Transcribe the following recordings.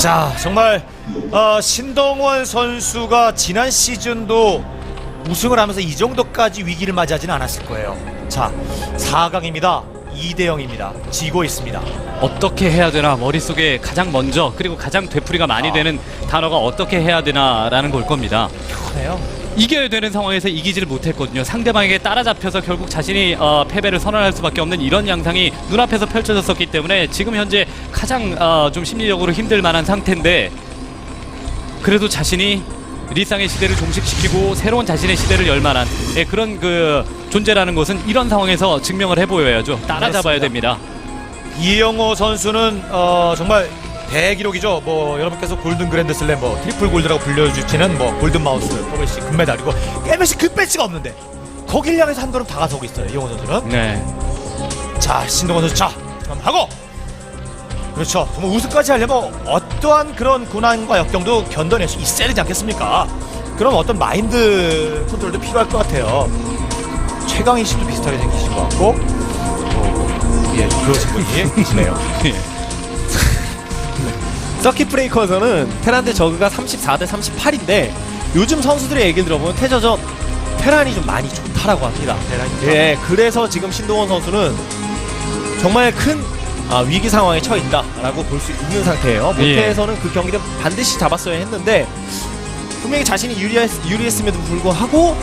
자 정말 어, 신동원 선수가 지난 시즌도 우승을 하면서 이 정도까지 위기를 맞이하지는 않았을 거예요. 자 4강입니다. 2대 0입니다. 지고 있습니다. 어떻게 해야 되나 머릿속에 가장 먼저 그리고 가장 되풀이가 많이 아. 되는 단어가 어떻게 해야 되나라는 걸 겁니다. 그래요? 이겨야 되는 상황에서 이기지를 못했거든요. 상대방에게 따라잡혀서 결국 자신이 어, 패배를 선언할 수밖에 없는 이런 양상이 눈앞에서 펼쳐졌었기 때문에 지금 현재 가장 어, 좀 심리적으로 힘들 만한 상태인데 그래도 자신이 리쌍의 시대를 종식시키고 새로운 자신의 시대를 열 만한 예, 그런 그 존재라는 것은 이런 상황에서 증명을 해보여야죠. 따라잡아야. 됩니다. 이영호 선수는 어, 정말 대기록이죠. 뭐 여러분께서 골든 그랜드 슬램, 뭐 트리플 골드라고 불려주시는 뭐 골든 마우스, 포베시 금메달이고 깨매시 그 배지가 없는데 거길 향해서 한 걸음 다가서고 있어요. 이영호 선수는. 네. 자 신동원 선수 자 그럼 하고 그렇죠. 정말 우승까지 하려면 어떠한 그런 고난과 역경도 견뎌낼 수 있어야 되지 않겠습니까? 그럼 어떤 마인드 컨트롤도 필요할 것 같아요. 최강희 씨도 비슷하게 생기신 것 같고, 어, 예, 그러신 분이 계시네요. 서킷 브레이커에서는 테란대 저그가 34대 38인데 요즘 선수들의 얘기를 들어보면 태저전 테란이 좀 많이 좋다라고 합니다. 테란이 예, 그래서 지금 신동원 선수는 정말 큰 아, 위기 상황에 처해 있다라고 볼 수 있는 상태예요. 예. 모태에서는 그 경기를 반드시 잡았어야 했는데 분명히 자신이 유리했, 유리했음에도 불구하고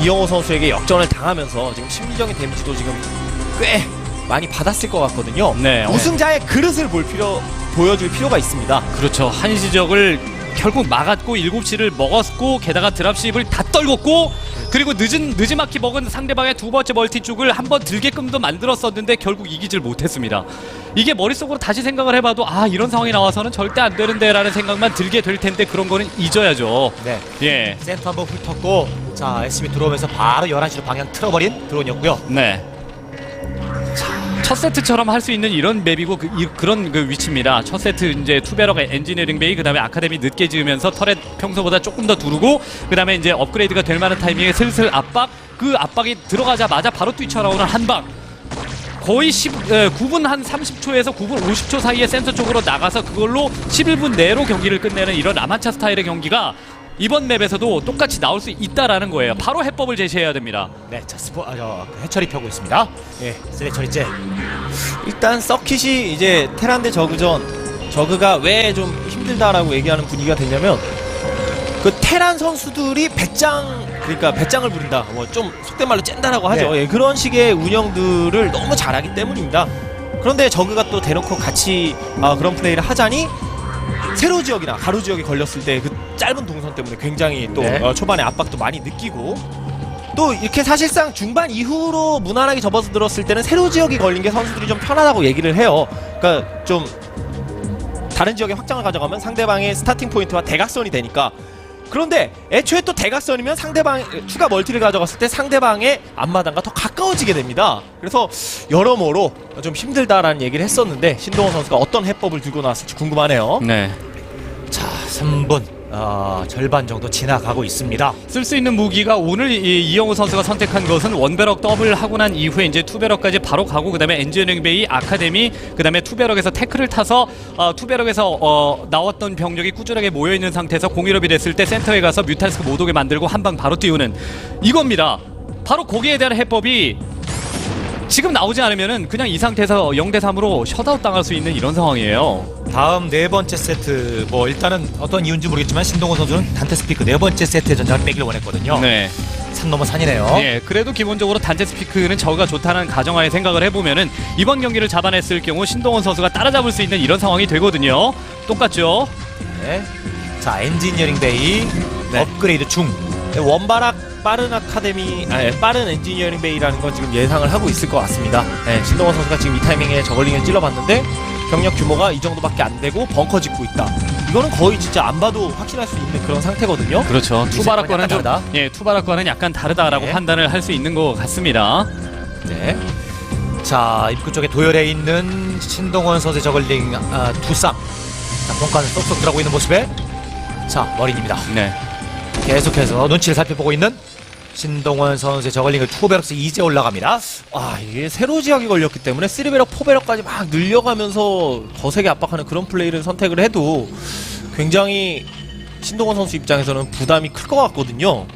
이영호 선수에게 역전을 당하면서 지금 심리적인 데미지도 지금 꽤 많이 받았을 것 같거든요. 네. 우승자의 그릇을 볼 필요 보여줄 필요가 있습니다. 그렇죠. 한 시적을 결국 막았고 7시를 먹었고 게다가 드랍십을 다 떨궜고 그리고 늦은 늦지막히 먹은 상대방의 두 번째 멀티 쪽을 한번 들게끔도 만들었었는데 결국 이기질 못했습니다. 이게 머릿속으로 다시 생각을 해봐도 아 이런 상황이 나와서는 절대 안 되는데라는 생각만 들게 될 텐데 그런 거는 잊어야죠. 네. 예. 센터 한번 훑었고, 자, SB 들어오면서 바로 11시로 방향 틀어버린 드론이었고요. 네. 첫 세트처럼 할 수 있는 이런 맵이고 그, 이, 그런 그 위치입니다. 첫 세트 이제 투베럭의 엔지니어링 베이 그다음에 아카데미 늦게 지으면서 터렛 평소보다 조금 더 두르고 그다음에 이제 업그레이드가 될 만한 타이밍에 슬슬 압박 그 압박이 들어가자마자 바로 뛰쳐나오는 한방 거의 10, 에, 9분 한 30초에서 9분 50초 사이에 센터 쪽으로 나가서 그걸로 11분 내로 경기를 끝내는 이런 라마차 스타일의 경기가 이번 맵에서도 똑같이 나올 수 있다라는 거예요. 바로 해법을 제시해야 됩니다. 네, 자, 스포, 아, 저, 해철이 펴고 있습니다. 예, 쓰레철이째. 일단 서킷이 이제 테란대 저그전 저그가 왜 좀 힘들다라고 얘기하는 분위기가 되냐면 그 테란 선수들이 배짱 그러니까 배짱을 부린다 뭐 좀 속된 말로 짠다라고 하죠 네. 예, 그런 식의 운영들을 너무 잘하기 때문입니다 그런데 저그가 또 대놓고 같이 아, 그런 플레이를 하자니 세로 지역이나 가로 지역에 걸렸을 때 그 짧은 동선 때문에 굉장히 또 네. 어, 초반에 압박도 많이 느끼고 또 이렇게 사실상 중반 이후로 무난하게 접어서 들었을 때는 세로 지역이 걸린 게 선수들이 좀 편하다고 얘기를 해요. 그러니까 좀 다른 지역에 확장을 가져가면 상대방의 스타팅 포인트와 대각선이 되니까 그런데 애초에 또 대각선이면 상대방 추가 멀티를 가져갔을 때 상대방의 앞마당과 더 가까워지게 됩니다. 그래서 여러모로 좀 힘들다라는 얘기를 했었는데 신동원 선수가 어떤 해법을 들고 나왔을지 궁금하네요. 네. 자, 3분. 어, 절반 정도 지나가고 있습니다. 쓸 수 있는 무기가 오늘 이, 이영우 선수가 선택한 것은 원베럭 더블 하고 난 이후에 이제 투베럭까지 바로 가고 그다음에 엔지니어링 베이 아카데미 그다음에 투베럭에서 태클을 타서 어, 투베럭에서 어, 나왔던 병력이 꾸준하게 모여 있는 상태에서 공일업이 됐을 때 센터에 가서 뮤탈스크 못 오게 만들고 한 방 바로 띄우는 이겁니다. 바로 거기에 대한 해법이 지금 나오지 않으면은 그냥 이 상태에서 0대 3으로 셧아웃 당할 수 있는 이런 상황이에요. 다음 네 번째 세트 뭐 일단은 어떤 이유인지 모르겠지만 신동호 선수는 단테 스피크 네 번째 세트에 전장을 빼기를 원했거든요. 네. 산 넘어 산이네요. 예, 그래도 기본적으로 단체 스피크는 저가 좋다는 가정하에 생각을 해보면은 이번 경기를 잡아냈을 경우 신동원 선수가 따라잡을 수 있는 이런 상황이 되거든요. 똑같죠? 네. 자 엔지니어링 베이 네. 업그레이드 중. 원바락 빠른 아카데미, 아, 예, 빠른 엔지니어링 베이라는 건 지금 예상을 하고 있을 것 같습니다. 예, 신동원 선수가 지금 이 타이밍에 저걸링을 찔러봤는데 병력 규모가 이 정도밖에 안 되고 벙커 짓고 있다. 이거는 거의 진짜 안 봐도 확신할 수 있는 그런 상태거든요. 그렇죠. 투바락과는 좀, 다르다. 예, 투바락과는 약간 다르다라고 네. 판단을 할 수 있는 것 같습니다. 네. 자 입구 쪽에 도열해 있는 신동원 선수의 저글링 아, 두 쌍. 자 본관을 쏙쏙 들어가고 있는 모습에 자 머린입니다. 네. 계속해서 눈치를 살펴보고 있는 신동원 선수의 저글링을 투베럭스 이제 올라갑니다. 아 이게 세로 지역이 걸렸기 때문에 3배럭, 4배럭까지 막 늘려가면서 거세게 압박하는 그런 플레이를 선택을 해도 굉장히 신동원 선수 입장에서는 부담이 클 것 같거든요.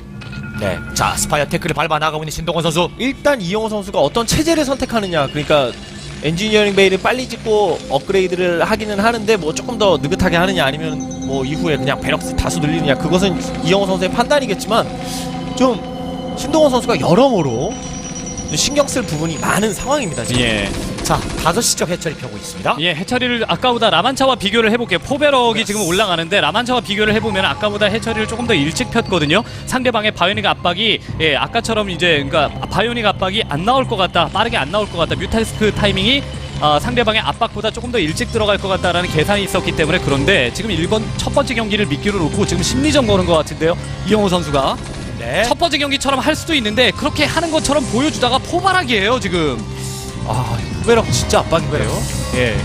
네. 자, 스파이어 태클을 밟아 나가고 있는 신동원 선수. 일단 이영호 선수가 어떤 체제를 선택하느냐 그러니까 엔지니어링 베이를 빨리 짓고 업그레이드를 하기는 하는데 뭐 조금 더 느긋하게 하느냐 아니면 뭐 이후에 그냥 배럭스 다수 늘리느냐 그것은 이영호 선수의 판단이겠지만 좀 신동원 선수가 여러모로 좀 신경 쓸 부분이 많은 상황입니다 지금 예. 자, 다섯 시적 해처리 펴고 있습니다. 예, 해처리를 아까보다 라만차와 비교를 해볼게요. 포베럭이 지금 올라가는데 라만차와 비교를 해보면 아까보다 해처리를 조금 더 일찍 폈거든요. 상대방의 바이오닉 압박이 예, 아까처럼 이제 그러니까 바이오닉 압박이 안 나올 것 같다, 빠르게 안 나올 것 같다. 뮤탈스크 타이밍이 아, 상대방의 압박보다 조금 더 일찍 들어갈 것 같다라는 계산이 있었기 때문에 그런데 지금 1번 첫 번째 경기를 미끼로 놓고 지금 심리전 거는 것 같은데요. 이영호 선수가 네. 첫 번째 경기처럼 할 수도 있는데 그렇게 하는 것처럼 보여주다가 포바락이에요 지금. 아 후베럭 진짜 압박인데요 예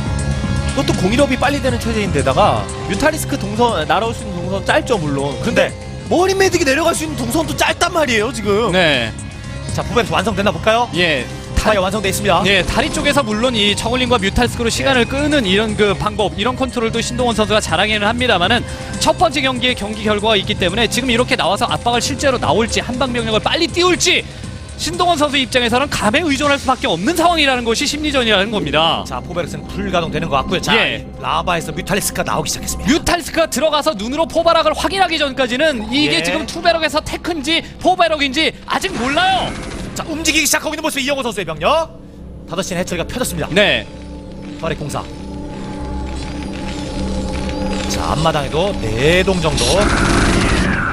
그것도 공일업이 빨리 되는 체제인데다가 뮤타리스크 동선 날아올 수 있는 동선 짧죠 물론 근데 머리 매딕이 내려갈 수 있는 동선도 짧단 말이에요 지금 네, 자, 포백스 완성됐나 볼까요? 예. 스파이어 완성돼 있습니다. 예, 다리 쪽에서 물론 이 저글링과 뮤탈스크로 시간을 끄는 이런 그 방법, 이런 컨트롤도 신동원 선수가 잘하기는 합니다만은 첫 번째 경기의 경기 결과가 있기 때문에 지금 이렇게 나와서 압박을 실제로 나올지 한방 병력을 빨리 띄울지 신동원 선수 입장에서는 감에 의존할 수밖에 없는 상황이라는 것이 심리전이라는 겁니다. 자, 포백스는 불가동되는 것 같고요. 자, 예. 라바에서 뮤탈리스크가 나오기 시작했습니다. 뮤탈스크가 들어가서 눈으로 포바락을 확인하기 전까지는 이게 예. 지금 투베럭에서 테크인지 포베럭인지 아직 몰라요. 자, 움직이기 시작하고 있는 모습 이영호 선수의 병력. 다섯 시는 해처리가 펴졌습니다. 네. 터렛 공사. 자, 앞마당에도 네 동 정도.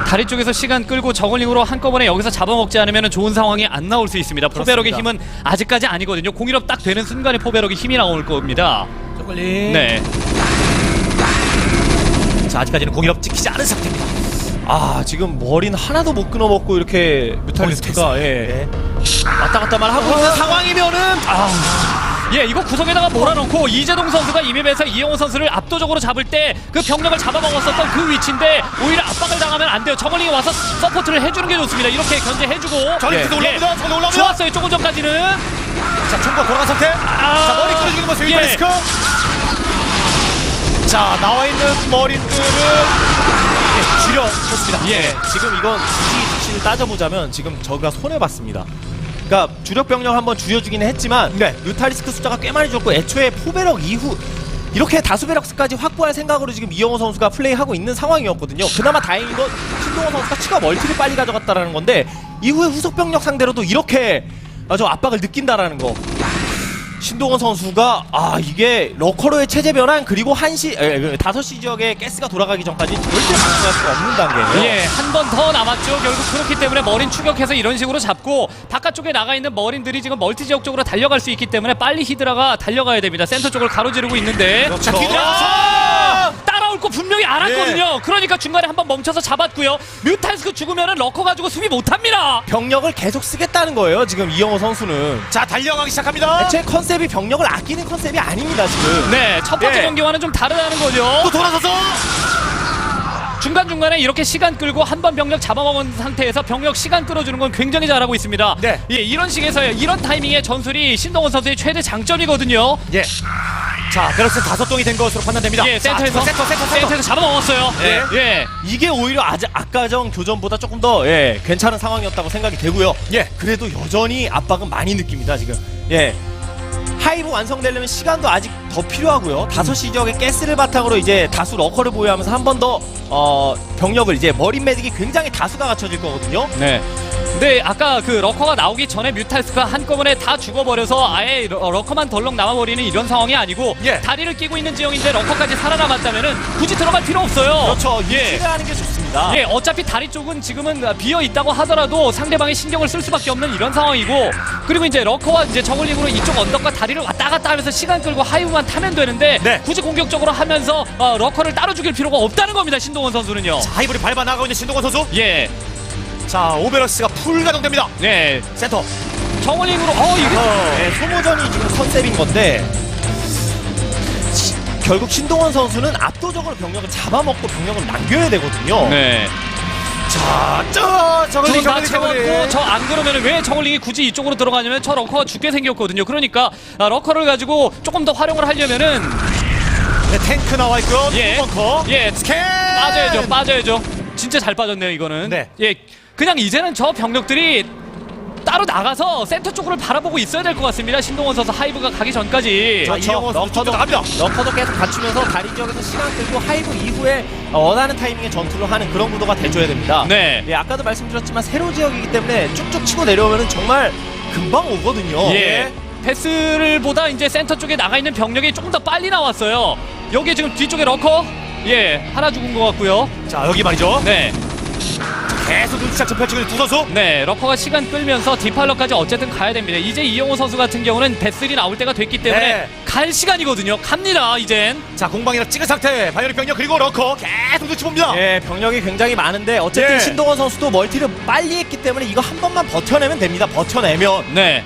다리 쪽에서 시간 끌고 저글링으로 한꺼번에 여기서 잡아먹지 않으면 좋은 상황이 안 나올 수 있습니다. 포베럭의 그렇습니다. 힘은 아직까지 아니거든요. 공일업 딱 되는 순간에 포베럭의 힘이 나올 겁니다. 저글링. 네. 자, 아직까지는 공일업 찍히지 않은 상태입니다. 아 지금 머리는 하나도 못 끊어먹고 이렇게 뮤탈리스크가 예. 네. 왔다 갔다만 하고 있는 상황이면은 예, 이거 구석에다가 몰아놓고 이재동 선수가 이 맵에서 이영호 선수를 압도적으로 잡을 때 그 병력을 잡아먹었었던 그 위치인데 오히려 압박을 당하면 안 돼요. 저글링이 와서 서포트를 해주는 게 좋습니다. 이렇게 견제해주고. 저글링 예, 올라옵니다. 저글링 올라옵니다. 좋았어요. 조금 전까지는. 자, 총과 돌아간 상태. 아, 자, 머리 끌어주는 모습 예. 뮤탈리스크. 자, 나와 있는 머리들을 예, 줄여줬습니다. 예 지금 이건 굳이 수치를 따져보자면 지금 저가 손해 봤습니다. 그러니까 주력 병력 한번 줄여주기는 했지만 네. 뮤탈리스크 숫자가 꽤 많이 줄었고 애초에 포베럭 이후 이렇게 다수 배럭스까지 확보할 생각으로 지금 이영호 선수가 플레이하고 있는 상황이었거든요. 그나마 다행인 건 신동호 선수가 추가 멀티를 빨리 가져갔다라는 건데 이후에 후속 병력 상대로도 이렇게 아주 압박을 느낀다라는 거. 신동원 선수가 아 이게 러커로의 체제 변환 그리고 한시 에, 그 다섯 시 지역에 가스가 돌아가기 전까지 절대 방심할 수가 없는 단계예요. 예, 한 번 더 남았죠. 결국 그렇기 때문에 머린 추격해서 이런 식으로 잡고 바깥쪽에 나가 있는 머린들이 지금 멀티 지역 쪽으로 달려갈 수 있기 때문에 빨리 히드라가 달려가야 됩니다. 센터 쪽을 가로지르고 있는데 그렇죠. 아! 거 분명히 알았거든요. 예. 그러니까 중간에 한번 멈춰서 잡았고요. 뮤탈스크 죽으면은 러커 가지고 수비 못 합니다. 병력을 계속 쓰겠다는 거예요. 지금 이영호 선수는. 자, 달려가기 시작합니다. 애초에 컨셉이 병력을 아끼는 컨셉이 아닙니다 지금. 네, 첫 번째 예. 경기와는 좀 다르다는 거죠. 또 돌아서서 중간중간에 이렇게 시간 끌고 한 번 병력 잡아먹은 상태에서 병력 시간 끌어주는 건 굉장히 잘하고 있습니다. 네. 예, 이런 식에서요. 이런 타이밍의 전술이 신동원 선수의 최대 장점이거든요. 예. 자, 베럭스 다섯 동이 된 것으로 판단됩니다. 예, 자, 센터에서 센터, 센터, 센터. 센터에서 잡아먹었어요. 예. 예. 이게 오히려 아직 아까 전 교전보다 조금 더 예, 괜찮은 상황이었다고 생각이 되고요. 예. 그래도 여전히 압박은 많이 느낍니다 지금. 예. 하이브 완성되려면 시간도 아직 더 필요하고요. 다섯 시 지역의 가스를 바탕으로 이제 다수 러커를 보유하면서 한 번 더 어, 병력을 이제 머린 매딕이 굉장히 다수가 갖춰질 거거든요. 네. 근데 아까 그 러커가 나오기 전에 뮤탈스가 한꺼번에 다 죽어버려서 아예 러, 러커만 덜렁 남아버리는 이런 상황이 아니고 예. 다리를 끼고 있는 지형인데 러커까지 살아남았다면은 굳이 들어갈 필요 없어요. 그렇죠. 예. 유지를 하는 게 좋습니다. 예, 어차피 다리 쪽은 지금은 비어 있다고 하더라도 상대방의 신경을 쓸 수밖에 없는 이런 상황이고 그리고 이제 러커와 이제 저글링으로 이쪽 언덕과 다리를 왔다 갔다 하면서 시간 끌고 하이브만 타면 되는데 네. 굳이 공격적으로 하면서 어, 러커를 따로 죽일 필요가 없다는 겁니다 신동원 선수는요. 자, 하이브를 밟아 나가고 있는 신동원 선수. 예, 자, 오베러스가 풀 가동됩니다. 네, 센터. 저글링으로 어 이게 네, 소모전이 지금 컨셉인 건데 시- 결국 신동원 선수는 압도적으로 병력을 잡아먹고 병력을 남겨야 되거든요. 네. 자, 저, 저글링, 저다 저글링, 저글링. 채웠고 저안 그러면 왜 저글링이 굳이 이쪽으로 들어가냐면 저 러커가 죽게 생겼거든요. 그러니까 아, 러커를 가지고 조금 더 활용을 하려면은 네, 탱크 나와 있고요. 예. 벙커. 예, 스캔. 빠져야죠, 빠져야죠. 진짜 잘 빠졌네요, 이거는. 네. 예, 그냥 이제는 저 병력들이 따로 나가서 센터 쪽으로 바라보고 있어야 될 것 같습니다. 신동원 선수 하이브가 가기 전까지. 자, 이영호 선수 갑니다. 러커도 계속 갖추면서 다리 지역에서 시간 끌고 하이브 이후에 어, 원하는 타이밍에 전투를 하는 그런 구도가 돼줘야 됩니다. 네. 예, 아까도 말씀드렸지만 세로 지역이기 때문에 쭉쭉 치고 내려오면 정말 금방 오거든요. 예. 패스를 보다 이제 센터 쪽에 나가 있는 병력이 조금 더 빨리 나왔어요. 여기 지금 뒤쪽에 러커 예 하나 죽은 것 같고요. 자, 여기 말이죠. 네, 계속 펼치고 있는 두 선수. 네 러커가 시간 끌면서 디팔러까지 어쨌든 가야 됩니다. 이제 이영호 선수 같은 경우는 배슬이 나올 때가 됐기 때문에 네. 갈 시간이거든요. 갑니다 이젠. 자, 공방이라 찍은 상태. 바이오닉 병력 그리고 러커 계속 눈치 봅니다. 예, 병력이 굉장히 많은데 어쨌든 예. 신동원 선수도 멀티를 빨리 했기 때문에 이거 한 번만 버텨내면 됩니다. 버텨내면 네.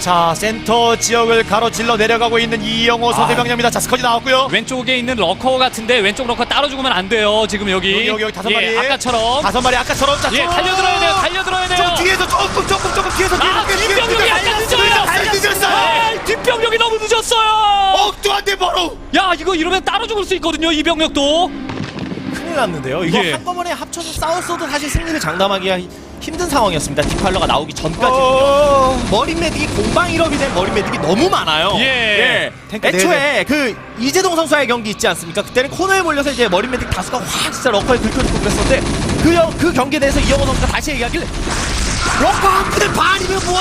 자, 센터 지역을 가로질러 내려가고 있는 이영호 선수 아. 병력입니다. 자, 스커지 나왔고요. 왼쪽에 있는 러커 같은데 왼쪽 러커 따로 죽으면 안 돼요. 지금 여기 여기, 여기, 다섯 예, 마리. 아까처럼 다섯 마리 아까처럼 자, 예 좀- 달려들어야 돼요. 달려들어야 돼요. 좀 뒤에서 조금 조금 조금 뒤에서 아 뒤에서 뒷병력이 약간 늦어요. 늦었어요. 아, 뒷병력이 너무 늦었어요. 엉뚱한데 바로. 야 이거 이러면 따로 죽을 수 있거든요 이 병력도 큰일 났는데요. 이거 예. 한꺼번에 합쳐서 싸웠어도 사실 승리를 장담하기가 히- 힘든 상황이었습니다. 디팔러가 나오기 전까지는요. 어. 머리 매딕이 공방 1업이 된 머리 매딕이 너무 많아요. 예. 탱크 애초에 그 이재동 선수와의 경기 있지 않습니까? 그때는 코너에 몰려서 이제 머리 매딕 다수가 확 진짜 러커에 긁혀지고 그랬었는데 그, 여- 그 경기에 대해서 이영호 선수가 다시 얘기하길래 러커 한 부대 반이면 뭐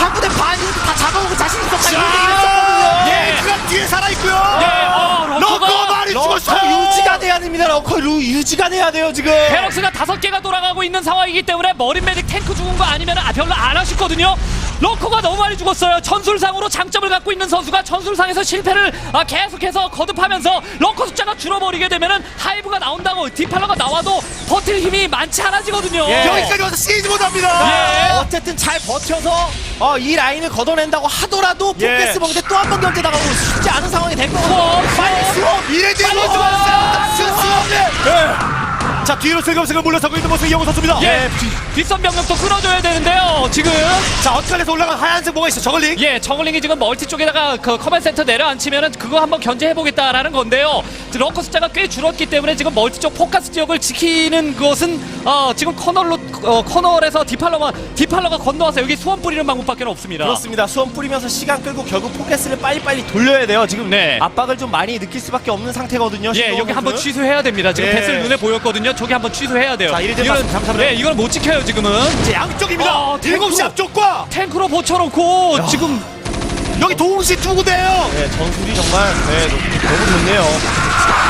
한 부대 반이면 다 잡아오고 자신 있었다 예, 그가 뒤에 살아 있고요. 예, 어, 러커가- 러커 많이 러커 죽었어요. 유지가 돼야 됩니다. 러커 루, 유지가 돼야 돼요 지금. 베럭스가 다섯 개가 돌아가고 있는 상황이기 때문에 머리 메딕 탱크 죽은 거 아니면 아, 별로 안 하셨거든요 러커가 너무 많이 죽었어요 전술상으로 장점을 갖고 있는 선수가 전술상에서 실패를 아, 계속해서 거듭하면서 러커 숫자가 줄어버리게 되면은 하이브가 나온다고 디팔러가 나와도 버틸 힘이 많지 않아지거든요 예. 여기까지 와서 시즈 못합니다. 예. 어쨌든 잘 버텨서 어, 이 라인을 걷어낸다고 하더라도 예. 포켓스 먹는데 또 한 번 견제 당하고 쉽지 않은 상황이 될 거거든요. 수업, 빨리 수업. 수업. 이래지 빨리 먼저 와요. 왔어요. 예. 자, 뒤로 슬금슬금 물러서고 있는 모습 이 영호 선수입니다. 예, 뒤- 뒷선 병력도 끊어줘야 되는데요 지금 자, 엇갈려서 올라간 하얀색 뭐가 있어? 저글링. 예, 저글링이 지금 멀티 쪽에다가 그 커맨 센터 내려앉히면은 그거 한번 견제해보겠다라는 건데요. 지금 러커 숫자가 꽤 줄었기 때문에 지금 멀티 쪽 포커스 지역을 지키는 것은 어, 지금 커널로 어, 커널에서 디팔러가 디팔러가 건너와서 여기 수원 뿌리는 방법밖에 없습니다. 그렇습니다. 수험 뿌리면서 시간 끌고 결국 포켓스를 빨리빨리 돌려야 돼요. 지금 네. 압박을 좀 많이 느낄 수밖에 없는 상태거든요. 예, 여기 한번. 취소해야 됩니다. 지금 예. 배슬 눈에 보였거든요. 저기 한번 취소해야 돼요. 자, 이거는 말씀 잠시만요. 예, 이거는 못 지켜요 지금은. 이제 양쪽입니다. 어, 일곱 시 탱크로. 앞쪽과 탱크로 보쳐놓고 지금 여기 동시 두 구대요. 네, 전술이 정말 네, 너무, 너무 좋네요.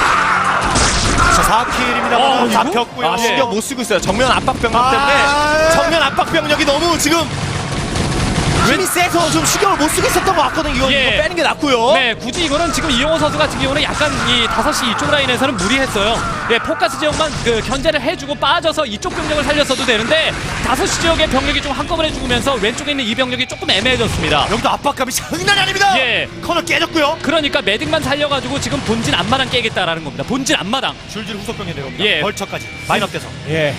자, 4킬입니다. 어, 이거? 잡혔고요. 아, 신경 못 쓰고 있어요. 정면 압박 병력 아. 때문에 정면 압박 병력이 너무 지금 힘이 세서 좀 신경을 못 쓰고 있었던 것 같거든요. 이거, 예. 이거 빼는 게 낫고요. 네, 굳이 이거는 지금 이용호 선수 같은 경우는 약간 이 5시 이쪽 라인에서는 무리했어요. 예, 포커스 지역만 그 견제를 해주고 빠져서 이쪽 병력을 살렸어도 되는데 5시 지역의 병력이 좀 한꺼번에 죽으면서 왼쪽에 있는 이 병력이 조금 애매해졌습니다. 여기도 압박감이 장난이 아닙니다. 예. 커널 깨졌고요. 그러니까 매딩만 살려가지고 지금 본진 앞마당 깨겠다라는 겁니다. 본진 앞마당. 줄줄 후속병이 내려옵니다. 예. 벌처까지 마인업 돼서. 예.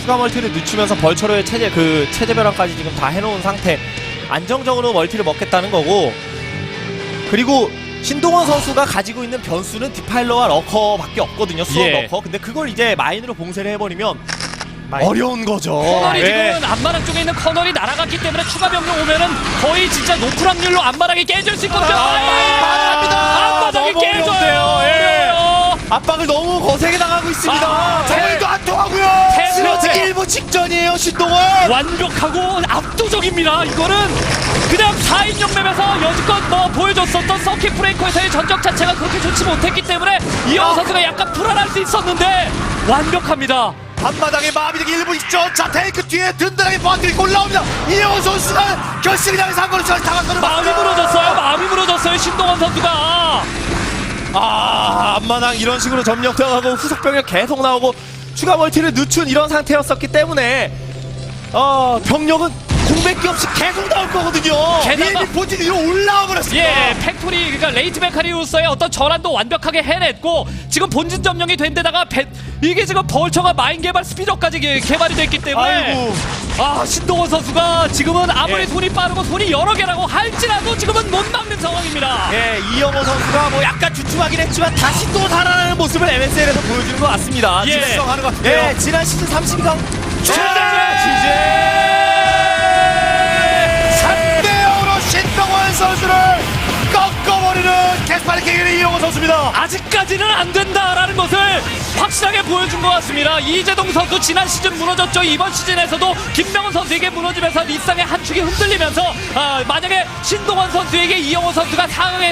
추가 멀티를 늦추면서 벌처로의 체제 그 체제 변환까지 지금 다 해놓은 상태. 안정적으로 멀티를 먹겠다는 거고. 그리고 신동원 선수가 가지고 있는 변수는 디파일러와 러커밖에 없거든요. 수업 예. 러커. 근데 그걸 이제 마인으로 봉쇄를 해버리면 마인. 어려운 거죠. 커널이 예. 지금은 앞마당 쪽에 있는 커널이 날아갔기 때문에 추가 병력 오면은 거의 진짜 높은 확률로 앞마당이 깨질 수 있거든요. 아, 아, 앞마당이 너무 깨져요. 예. 압박을 너무 거세게 당하고 있습니다. 아, 저글도 안 통하고요. 태- 쓰러지기 일보 직전이에요, 신동원. 완벽하고 압도적입니다. 이거는 그냥 4인 연맵에서 여지껏 뭐 보여줬었던 서킷 브레이커에서의 전적 자체가 그렇게 좋지 못했기 때문에 이영호 선수가 약간 불안할 수 있었는데 완벽합니다. 앞마당에 마비되기 일부 있죠. 자, 테이크 뒤에 든든하게 버티고 올라옵니다. 이영호 선수가 결승을 향해서 한 걸로 거는 마음이 맞습니다. 무너졌어요. 마음이 무너졌어요. 신동원 선수가. 아, 앞마당 이런 식으로 점령당하고 후속 병력 계속 나오고 추가 멀티를 늦춘 이런 상태였었기 때문에 어, 병력은 공백기 없이 계속 나올 거거든요. 게다가 본진 위로 올라와 버렸습니다. 예, 팩토리 그러니까 레이트 베카리우스의 어떤 전환도 완벽하게 해냈고 지금 본진 점령이 된 데다가 배, 이게 지금 벌처가 마인 개발 스피드까지 개, 개발이 됐기 때문에 아이고. 아 신동원 선수가 지금은 아무리 예. 손이 빠르고 손이 여러 개라고 할지라도 지금은 못 막는 상황입니다. 예, 이영호 선수가 뭐 약간 주춤하긴 했지만 다시 또 살아나는 모습을 MSL에서 보여주는 것 같습니다. 예. 실성하는 것 같아요. 예, 지난 시즌 32강 최대 3대 선수를 꺾어버리는 캐스파리 킹의 이영호 선수입니다. 아직까지는 안 된다라는 것을 확실하게 보여준 것 같습니다. 이재동 선수 지난 시즌 무너졌죠. 이번 시즌에서도 김명훈 선수에게 무너지면서 일상의 한 축이 흔들리면서 아, 만약에 신동원 선수에게 이영호 선수가 상황에서